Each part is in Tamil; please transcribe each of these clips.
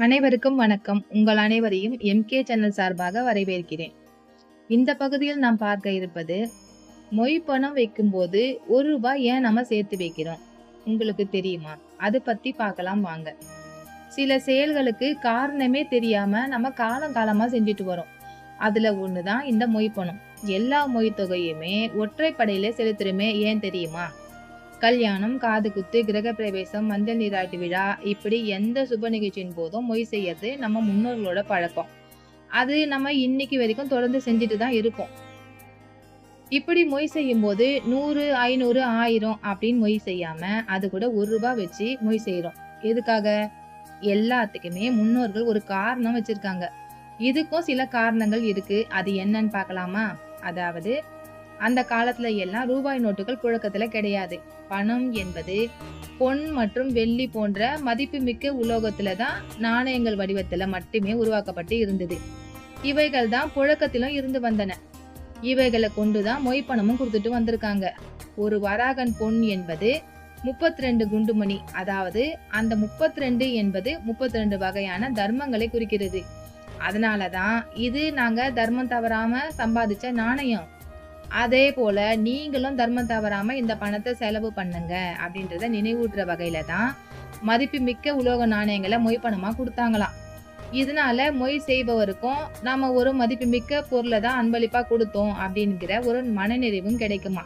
அனைவருக்கும் வணக்கம். உங்கள் அனைவரையும் எம்கே சேனல் சார்பாக வரவேற்கிறேன். இந்த பகுதியில் நாம் பார்க்க இருப்பது மொய் பணம் வைக்கும்போது ஒரு ரூபாய் ஏன் நம்ம சேர்த்து வைக்கிறோம்? உங்களுக்கு தெரியுமா? அது பத்தி பார்க்கலாம் வாங்க. சில செயல்களுக்கு காரணமே தெரியாம நம்ம காலம் காலமா செஞ்சுட்டு வரோம். அதுல ஒண்ணுதான் இந்த மொய் பணம். எல்லா மொய் தொகையுமே ஒற்றைப்படையில செலுத்துறமே ஏன் தெரியுமா? கல்யாணம் காது குத்து மஞ்சள் நீராட்டு விழா இப்படி எந்த சுப நிகழ்ச்சியின் போதும் மொய் செய்யறது நம்ம முன்னோர்களோட பழக்கம். அது நம்ம இன்னைக்கு வரைக்கும் தொடர்ந்து செஞ்சுட்டு தான் இருக்கோம். இப்படி மொய் செய்யும் போது நூறு ஐநூறு ஆயிரம் அப்படின்னு மொய் செய்யாம அது கூட ஒரு ரூபாய் வச்சு மொய் செய்யறோம் எதுக்காக? எல்லாத்துக்குமே முன்னோர்கள் ஒரு காரணம் வச்சிருக்காங்க. இதுக்கும் சில காரணங்கள் இருக்கு. அது என்னன்னு பார்க்கலாமா? அதாவது அந்த காலத்துல எல்லாம் ரூபாய் நோட்டுகள் புழக்கத்துல கிடையாது. பணம் என்பது பொன் மற்றும் வெள்ளி போன்ற மதிப்புமிக்க உலோகத்துல தான் நாணயங்கள் வடிவத்துல மட்டுமே உருவாக்கப்பட்டு இருந்தது. இவைகள் தான் புழக்கத்திலும் இருந்து வந்தன. இவைகளை கொண்டுதான் மொய் பணமும் கொடுத்துட்டு வந்திருக்காங்க. ஒரு வராகன் பொன் என்பது முப்பத்தி ரெண்டு குண்டுமணி. அதாவது அந்த முப்பத்தி ரெண்டு என்பது முப்பத்தி ரெண்டு வகையான தர்மங்களை குறிக்கிறது. அதனாலதான் இது நாங்க தர்மம் தவறாம சம்பாதிச்ச நாணயம். அதே போல் நீங்களும் தர்மம் தவறாமல் இந்த பணத்தை செலவு பண்ணுங்க அப்படின்றத நினைவூட்டுற வகையில் தான் மதிப்பு மிக்க உலோக நாணயங்களை மொய் பணமாக கொடுத்தாங்களாம். இதனால மொய் செய்பவருக்கும் நாம் ஒரு மதிப்புமிக்க பொருளை தான் அன்பளிப்பாக கொடுத்தோம் அப்படிங்கிற ஒரு மனநிறைவும் கிடைக்குமா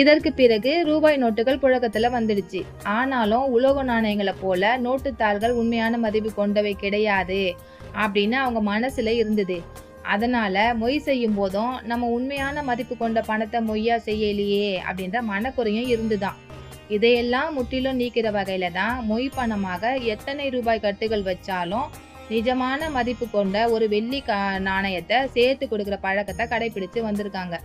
இதற்கு பிறகு ரூபாய் நோட்டுகள் புழக்கத்தில் வந்துடுச்சு. ஆனாலும் உலோக நாணயங்களை போல நோட்டுத்தாள்கள் உண்மையான மதிப்பு கொண்டவை கிடையாது அப்படின்னு அவங்க மனசில் இருந்தது. அதனால் மொய் செய்யும் போதும் நம்ம உண்மையான மதிப்பு கொண்ட பணத்தை மொய்யா செய்யலையே அப்படின்ற மனக்குறையும் இருந்துதான். இதையெல்லாம் முற்றிலும் நீக்கிற வகையில் தான் மொய் பணமாக எத்தனை ரூபாய் கட்டுகள் வச்சாலும் நிஜமான மதிப்பு கொண்ட ஒரு வெள்ளி கா நாணயத்தை சேர்த்து கொடுக்குற பழக்கத்தை கடைபிடித்து வந்திருக்காங்க.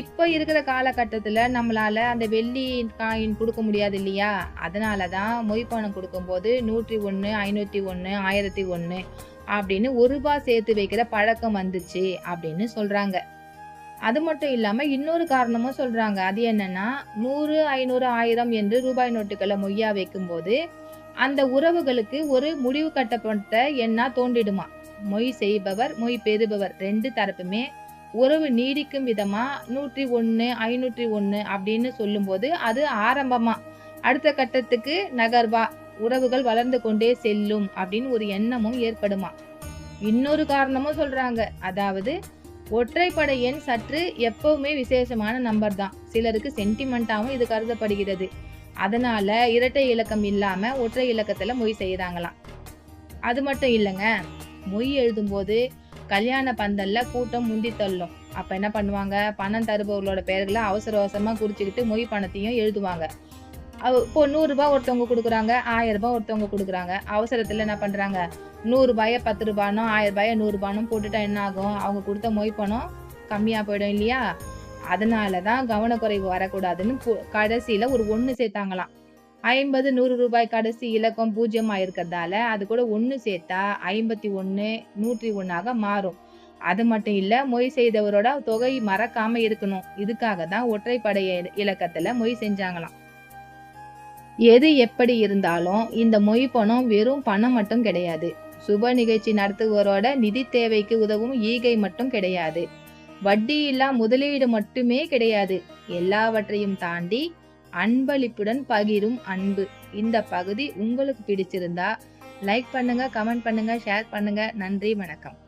இப்போ இருக்கிற காலகட்டத்தில் நம்மளால் அந்த வெள்ளி காயின் கொடுக்க முடியாது இல்லையா? அதனால தான் மொய் பணம் கொடுக்கும்போது நூற்றி ஒன்று ஐநூற்றி ஒன்று ஆயிரத்தி ஒன்று அப்படின்னு ஒரு ரூபாய் சேர்த்து வைக்கிற பழக்கம் வந்துச்சு அப்படின்னு சொல்றாங்க. அது மட்டும் இல்லாம இன்னொரு காரணமும் சொல்றாங்க. அது என்னன்னா நூறு ஐநூறு ஆயிரம் என்று ரூபாய் நோட்டுகளை மொய்யா வைக்கும்போது அந்த உறவுகளுக்கு ஒரு முடிவு கட்டப்பட்ட எண்ணா தோன்றிடுமா? மொய் செய்பவர் மொய் பெறுபவர் ரெண்டு தரப்புமே உறவு நீடிக்கும் விதமா நூற்றி ஒன்று ஐநூற்றி ஒன்று அப்படின்னு சொல்லும்போது அது ஆரம்பமா. அடுத்த கட்டத்துக்கு நகர்வா. உறவுகள் வளர்ந்து கொண்டே செல்லும் அப்படின்னு ஒரு எண்ணமும் ஏற்படுமா? இன்னொரு காரணமும் சொல்றாங்க. அதாவது ஒற்றைப்படை எண் சற்று எப்பவுமே விசேஷமான நம்பர் தான். சிலருக்கு சென்டிமெண்ட்டாகவும் இது கருதப்படுகிறது. அதனால இரட்டை இலக்கம் இல்லாம ஒற்றை இலக்கத்துல மொய் செய்யறாங்களாம் அது மட்டும் இல்லைங்க. மொய் எழுதும்போது கல்யாண பந்தல்ல கூட்டம் முந்தி தள்ளும். அப்ப என்ன பண்ணுவாங்க? பணம் தருபவர்களோட பெயர்களை அவசர அவசரமா குறிச்சுக்கிட்டு மொய் பணத்தையும் எழுதுவாங்க. இப்போ நூறுரூபா ஒருத்தவங்க கொடுக்குறாங்க ஆயிரம் ரூபாய் ஒருத்தவங்க கொடுக்குறாங்க. அவசரத்தில் என்ன பண்ணுறாங்க நூறுரூபாயை பத்து ரூபானோ ஆயிரம் நூறுரூபானும் போட்டுட்டா என்ன ஆகும்? அவங்க கொடுத்த மொய் பணம் கம்மியாக போயிடும் இல்லையா? அதனால தான் கவனக்குறைவு வரக்கூடாதுன்னு கடைசியில் ஒரு ஒன்று சேர்த்தாங்களாம். ஐம்பது நூறு ரூபாய் கடைசி இலக்கம் பூஜ்ஜியமாக இருக்கிறதால அது கூட ஒன்று சேர்த்தா ஐம்பத்தி ஒன்று நூற்றி ஒன்றாக மாறும். அது மட்டும் இல்லை மொய் செய்தவரோட தொகை மறக்காமல் இருக்கணும். இதுக்காக தான் ஒற்றைப்படை இலக்கத்தில் மொய் செஞ்சாங்களாம். எது எப்படி இருந்தாலும் இந்த மொய் பணம் வெறும் பணம் மட்டும் கிடையாது. சுப நிகழ்ச்சி நடத்துவோரோட நிதி தேவைக்கு உதவும் ஈகை மட்டும் கிடையாது. வட்டி இல்லா முதலீடு மட்டுமே கிடையாது. எல்லாவற்றையும் தாண்டி அன்பளிப்புடன் பகிரும் அன்பு. இந்த பகுதி உங்களுக்கு பிடிச்சிருந்தா லைக் பண்ணுங்க கமெண்ட் பண்ணுங்க ஷேர் பண்ணுங்க. நன்றி வணக்கம்.